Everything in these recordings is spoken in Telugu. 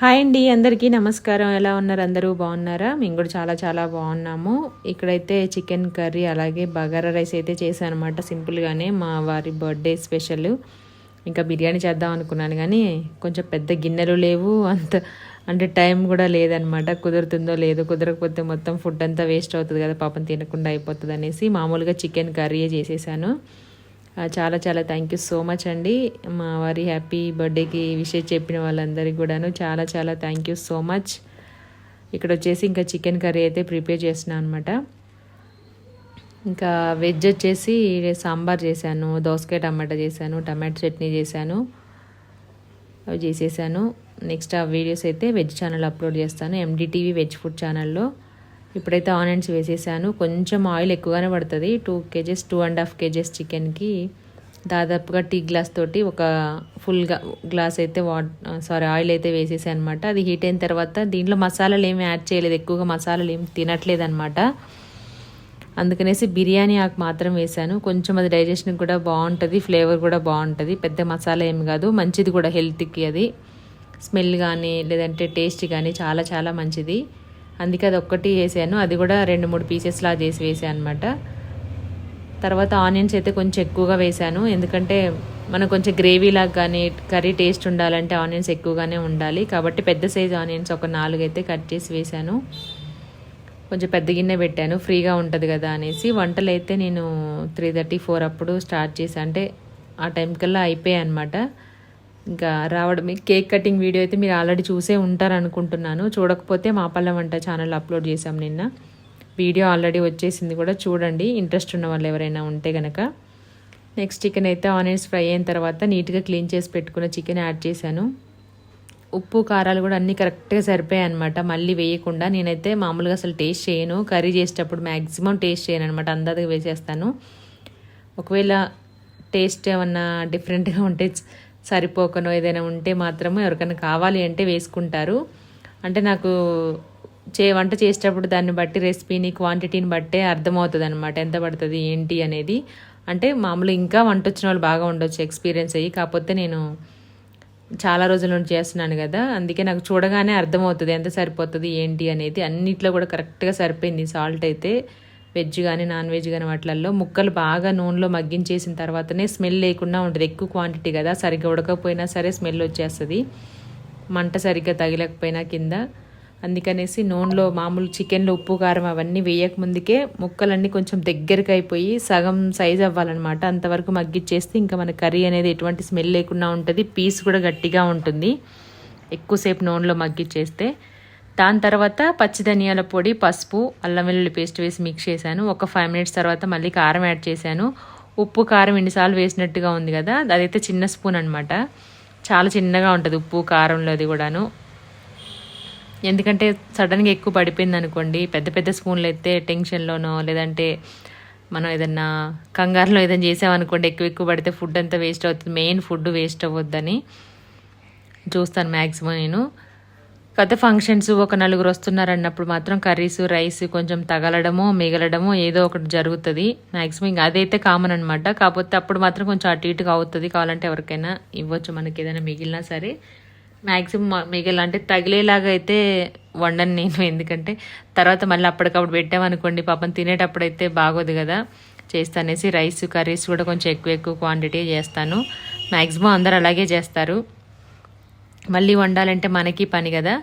హాయ్ అండి అందరికీ నమస్కారం. ఎలా ఉన్నారు అందరూ? బాగున్నారా? మేము కూడా చాలా చాలా బాగున్నాము. ఇక్కడైతే చికెన్ కర్రీ అలాగే బగారా రైస్ అయితే చేశాను అనమాట సింపుల్గానే. మా వారి బర్త్డే స్పెషల్. ఇంకా బిర్యానీ చేద్దాం అనుకున్నాను కానీ కొంచెం పెద్ద గిన్నెలు లేవు. అంత అంటే టైం కూడా లేదనమాట. కుదురుతుందో లేదో కుదరకపోతే మొత్తం ఫుడ్ అంతా వేస్ట్ అవుతుంది కదా పాపం తినకుండా అయిపోతుంది అనేసి మామూలుగా చికెన్ కర్రీయే చేసేసాను. చాలా చాలా థ్యాంక్ యూ సో మచ్ అండి. మా వారి హ్యాపీ బర్త్డేకి విషయం చెప్పిన వాళ్ళందరికీ కూడాను చాలా చాలా థ్యాంక్ యూ సో మచ్ ఇక్కడ వచ్చేసి ఇంకా చికెన్ కర్రీ అయితే ప్రిపేర్ చేస్తున్నాను అనమాట ఇంకా వెజ్ వచ్చేసి సాంబార్ చేశాను దోసకాయ టమాటా చేశాను టమాటో చట్నీ చేశాను అవి చేసేసాను. నెక్స్ట్ ఆ వీడియోస్ అయితే వెజ్ ఛానల్ అప్లోడ్ చేస్తాను ఎండిటీవీ వెజ్ ఫుడ్ ఛానల్లో ఇప్పుడైతే ఆనియన్స్ వేసేసాను. కొంచెం ఆయిల్ ఎక్కువగానే పడుతుంది. Two kgs two and half kgs చికెన్కి. దాదాపుగా టీ గ్లాస్ తోటి ఒక ఫుల్గా గ్లాస్ అయితే వాట్ సారీ ఆయిల్ అయితే వేసేసాను అనమాట అది హీట్ అయిన తర్వాత దీంట్లో మసాలాలు ఏమి యాడ్ చేయలేదు. ఎక్కువగా మసాలాలు ఏమి తినట్లేదు అనమాట అందుకనేసి బిర్యానీ ఆకు మాత్రం వేసాను. కొంచెం అది డైజెషన్ కూడా బాగుంటుంది ఫ్లేవర్ కూడా బాగుంటుంది. పెద్ద మసాలా ఏమి కాదు మంచిది కూడా హెల్త్కి అది. స్మెల్ కానీ లేదంటే టేస్ట్ కానీ చాలా చాలా మంచిది. అందుకే అది ఒక్కటి వేసాను. అది కూడా రెండు మూడు పీసెస్లా చేసి వేసాను అనమాట తర్వాత ఆనియన్స్ అయితే కొంచెం ఎక్కువగా వేసాను. ఎందుకంటే మనం కొంచెం గ్రేవీ లాగా కానీ కర్రీ టేస్ట్ ఉండాలంటే ఆనియన్స్ ఎక్కువగానే ఉండాలి. కాబట్టి పెద్ద సైజ్ ఆనియన్స్ ఒక నాలుగు అయితే కట్ చేసి వేసాను. కొంచెం పెద్ద గిన్నె పెట్టాను. ఫ్రీగా ఉంటుంది కదా అనేసి వంటలు అయితే నేను త్రీ థర్టీ ఫోర్ అప్పుడు స్టార్ట్ చేశాను అంటే ఆ టైం కల్లా అయిపోయాయి అనమాట ఇంకా రావడం కేక్ కటింగ్ వీడియో అయితే మీరు ఆల్రెడీ చూసే ఉంటారు అనుకుంటున్నాను చూడకపోతే మా పల్లె వంట ఛానల్ అప్లోడ్ చేశాం నిన్న. వీడియో ఆల్రెడీ వచ్చేసింది కూడా చూడండి. ఇంట్రెస్ట్ ఉన్న వాళ్ళు ఎవరైనా ఉంటే కనుక నెక్స్ట్ చికెన్ అయితే ఆనియన్స్ ఫ్రై అయిన తర్వాత నీట్గా క్లీన్ చేసి పెట్టుకున్న చికెన్ యాడ్ చేశాను. ఉప్పు కారాలు కూడా అన్నీ కరెక్ట్గా సరిపోయాయి అనమాట మళ్ళీ వేయకుండా నేనైతే మామూలుగా అసలు టేస్ట్ చేయను. కర్రీ చేసేటప్పుడు మ్యాక్సిమం టేస్ట్ చేయను అనమాట అందాజగా వేసేస్తాను. ఒకవేళ టేస్ట్ ఏమన్నా డిఫరెంట్గా ఉంటే సరిపోకనో ఏదైనా ఉంటే మాత్రము ఎవరికైనా కావాలి అంటే వేసుకుంటారు. అంటే నాకు చే వంట చేసేటప్పుడు దాన్ని బట్టి రెసిపీని క్వాంటిటీని బట్టే అర్థమవుతుంది అనమాట ఎంత పడుతుంది ఏంటి అనేది. అంటే మామూలు ఇంకా వంట వచ్చిన వాళ్ళు బాగా ఉండొచ్చు ఎక్స్పీరియన్స్ అయ్యి. కాకపోతే నేను చాలా రోజుల నుండి చేస్తున్నాను కదా. అందుకే నాకు చూడగానే అర్థమవుతుంది ఎంత సరిపోతుంది ఏంటి అనేది. అన్నిట్లో కూడా కరెక్ట్గా సరిపోయింది సాల్ట్ అయితే. వెజ్ కానీ నాన్ వెజ్ కానీ వాటిలలో ముక్కలు బాగా నూనెలో మగ్గించేసిన తర్వాతనే స్మెల్ లేకుండా ఉంటుంది. ఎక్కువ క్వాంటిటీ కదా సరిగ్గా ఉడకపోయినా సరే స్మెల్ వచ్చేస్తుంది. మంట సరిగ్గా తగిలకపోయినా కింద. అందుకనేసి నూనెలో మామూలు చికెన్లో ఉప్పు కారం అవన్నీ వేయక ముందుకే ముక్కలన్నీ కొంచెం దగ్గరికి అయిపోయి సగం సైజ్ అవ్వాలన్నమాట. అంతవరకు మగ్గిచ్చేస్తే ఇంకా మన కర్రీ అనేది ఎటువంటి స్మెల్ లేకుండా ఉంటుంది. పీస్ కూడా గట్టిగా ఉంటుంది. ఎక్కువసేపు నూనెలో మగ్గిచ్చేస్తే దాని తర్వాత పచ్చి ధనియాల పొడి పసుపు అల్లం వెల్లుల్లి పేస్ట్ వేసి మిక్స్ చేశాను. ఒక ఫైవ్ మినిట్స్ తర్వాత మళ్ళీ కారం యాడ్ చేశాను. ఉప్పు కారం ఎన్నిసార్లు వేసినట్టుగా ఉంది కదా అదైతే చిన్న స్పూన్ అనమాట చాలా చిన్నగా ఉంటుంది ఉప్పు కారంలో అది కూడాను. ఎందుకంటే సడన్గా ఎక్కువ పడిపోయింది అనుకోండి పెద్ద పెద్ద స్పూన్లు అయితే టెన్షన్లోనో లేదంటే మనం ఏదన్నా కంగారులో ఏదైనా చేసామనుకోండి ఎక్కువ ఎక్కువ పడితే ఫుడ్ అంతా వేస్ట్ అవుతుంది. మెయిన్ ఫుడ్ వేస్ట్ అవ్వద్దని చూస్తాను మ్యాక్సిమం నేను. పెద్ద ఫంక్షన్స్ ఒక నలుగురు వస్తున్నారు అన్నప్పుడు మాత్రం కర్రీస్ రైస్ కొంచెం తగలడము మిగలడము ఏదో ఒకటి జరుగుతుంది. మ్యాక్సిమం ఇంకా అదైతే కామన్ అనమాట కాకపోతే అప్పుడు మాత్రం కొంచెం అటు ఇటుగా అవుతుంది. కావాలంటే ఎవరికైనా ఇవ్వచ్చు. మనకి ఏదైనా మిగిలినా సరే. మ్యాక్సిమం మిగిలిన అంటే తగిలేలాగా అయితే వండను నేను. ఎందుకంటే తర్వాత మళ్ళీ అప్పటికప్పుడు పెట్టామనుకోండి పాపం తినేటప్పుడు అయితే బాగోదు కదా. చేస్తానేసి రైస్ కర్రీస్ కూడా కొంచెం ఎక్కువ ఎక్కువ క్వాంటిటీ చేస్తాను. మ్యాక్సిమం అందరు అలాగే చేస్తారు. మళ్ళీ వండాలంటే మనకి పని కదా.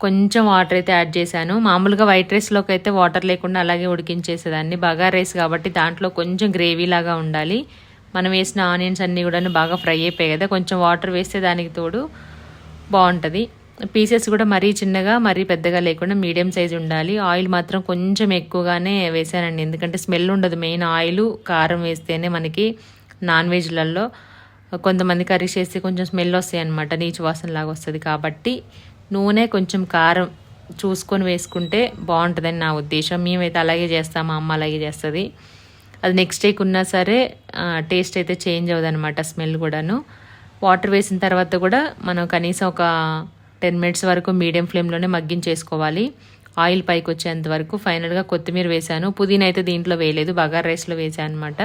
కొంచెం వాటర్ అయితే యాడ్ చేశాను. మామూలుగా వైట్ రైస్లోకి అయితే వాటర్ లేకుండా అలాగే ఉడికించేసేదాన్ని. బగా రైస్ కాబట్టి దాంట్లో కొంచెం గ్రేవీ లాగా ఉండాలి. మనం వేసిన ఆనియన్స్ అన్నీ కూడా బాగా ఫ్రై అయిపోయాయి కదా. కొంచెం వాటర్ వేస్తే దానికి తోడు బాగుంటుంది. పీసెస్ కూడా మరీ చిన్నగా మరీ పెద్దగా లేకుండా మీడియం సైజ్ ఉండాలి. ఆయిల్ మాత్రం కొంచెం ఎక్కువగానే వేసానండి ఎందుకంటే స్మెల్ ఉండదు. మెయిన్ ఆయిల్ కారం వేస్తేనే మనకి నాన్ వెజ్లలో కొంతమంది కర్రీ చేస్తే కొంచెం స్మెల్ వస్తాయి అనమాట నీచు వాసన లాగా వస్తుంది కాబట్టి నూనె కొంచెం కారం చూసుకొని వేసుకుంటే బాగుంటుందని నా ఉద్దేశం. మేమైతే అలాగే చేస్తాం మా అమ్మ అలాగే చేస్తుంది. అది నెక్స్ట్ డేకి ఉన్నా సరే టేస్ట్ అయితే చేంజ్ అవ్వదు అనమాట స్మెల్ కూడాను. వాటర్ వేసిన తర్వాత కూడా మనం కనీసం ఒక టెన్ మినిట్స్ వరకు మీడియం ఫ్లేమ్లోనే మగ్గించేసుకోవాలి. ఆయిల్ పైకి వచ్చేంత వరకు. ఫైనల్గా కొత్తిమీర వేసాను పుదీనా అయితే దీంట్లో వేయలేదు. బగార్ రైస్లో వేసాను అనమాట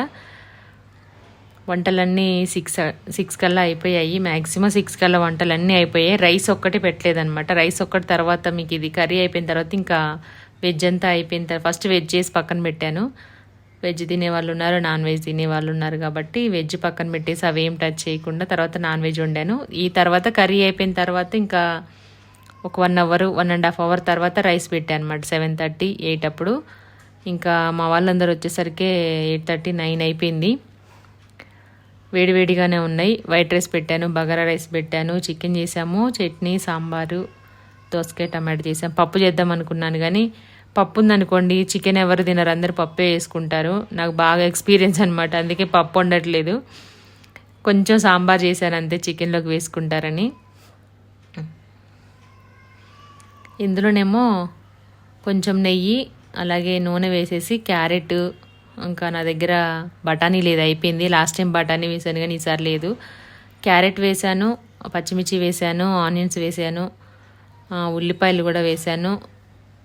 వంటలన్నీ సిక్స్ సిక్స్ కల్లా అయిపోయాయి. మ్యాక్సిమం సిక్స్ కల్లా వంటలన్నీ అయిపోయాయి. రైస్ ఒక్కటి పెట్టలేదనమాట రైస్ ఒక్కటి తర్వాత మీకు ఇది కర్రీ అయిపోయిన తర్వాత ఇంకా వెజ్ అంతా అయిపోయిన తర్వాత ఫస్ట్ వెజ్ చేసి పక్కన పెట్టాను. వెజ్ తినే వాళ్ళు ఉన్నారు నాన్ వెజ్ తినే వాళ్ళు ఉన్నారు కాబట్టి వెజ్ పక్కన పెట్టేసి అవి ఏం టచ్ చేయకుండా తర్వాత నాన్ వెజ్ వండాను. ఈ తర్వాత కర్రీ అయిపోయిన తర్వాత ఇంకా ఒక one hour one and half hour తర్వాత రైస్ పెట్టాను అనమాట సెవెన్ థర్టీ ఎయిట్ అప్పుడు. ఇంకా మా వాళ్ళందరూ వచ్చేసరికి ఎయిట్ థర్టీ నైన్ అయిపోయింది. వేడివేడిగానే ఉన్నాయి. వైట్ రైస్ పెట్టాను బగారా రైస్ పెట్టాను చికెన్ చేసాము చట్నీ సాంబారు దోసకాయ టమాటో చేసాం. పప్పు చేద్దాం అనుకున్నాను కానీ పప్పు ఉందనుకోండి చికెన్ ఎవరు తినరు అందరు పప్పే వేసుకుంటారు నాకు బాగా ఎక్స్పీరియన్స్ అనమాట అందుకే పప్పు ఉండట్లేదు కొంచెం సాంబార్ చేశాను అంతే చికెన్లోకి వేసుకుంటారని. ఇందులోనేమో కొంచెం నెయ్యి అలాగే నూనె వేసేసి క్యారెట్ ఇంకా నా దగ్గర బఠానీ లేదు అయిపోయింది. లాస్ట్ టైం బఠానీ వేసాను కానీ ఈసారి లేదు. క్యారెట్ వేసాను పచ్చిమిర్చి వేసాను ఆనియన్స్ వేసాను ఉల్లిపాయలు కూడా వేసాను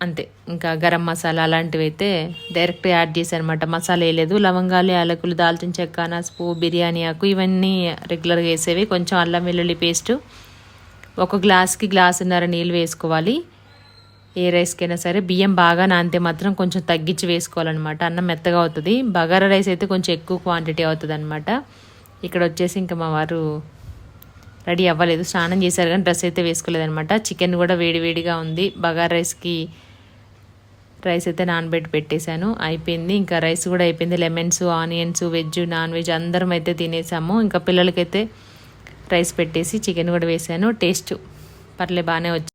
అంతే. ఇంకా గరం మసాలా అలాంటివి అయితే డైరెక్ట్ యాడ్ చేశాను అనమాట మసాలా వేయలేదు లవంగాలు యాలకులు దాల్చిన చెక్క నసుపు బిర్యానీ ఆకు ఇవన్నీ రెగ్యులర్గా వేసేవి. కొంచెం అల్లం వెల్లుల్లి పేస్టు. ఒక గ్లాస్కి గ్లాసున్నర నీళ్ళు వేసుకోవాలి. ఏ రైస్కైనా సరే బియ్యం బాగా నానితే మాత్రం కొంచెం తగ్గించి వేసుకోవాలన్నమాట. అన్నం మెత్తగా అవుతుంది. బగారా రైస్ అయితే కొంచెం ఎక్కువ క్వాంటిటీ అవుతుంది అనమాట ఇక్కడ వచ్చేసి ఇంకా మా వారు రెడీ అవ్వలేదు. స్నానం చేశారు కానీ డ్రెస్ అయితే వేసుకోలేదనమాట చికెన్ కూడా వేడివేడిగా ఉంది. బగారా రైస్కి రైస్ అయితే నానబెట్టి పెట్టేశాను. అయిపోయింది. ఇంకా రైస్ కూడా అయిపోయింది. Lemons onions veg non veg అందరం అయితే తినేసాము. ఇంకా పిల్లలకైతే రైస్ పెట్టేసి చికెన్ కూడా వేసాను. టేస్ట్ పర్లే బాగానే వచ్చింది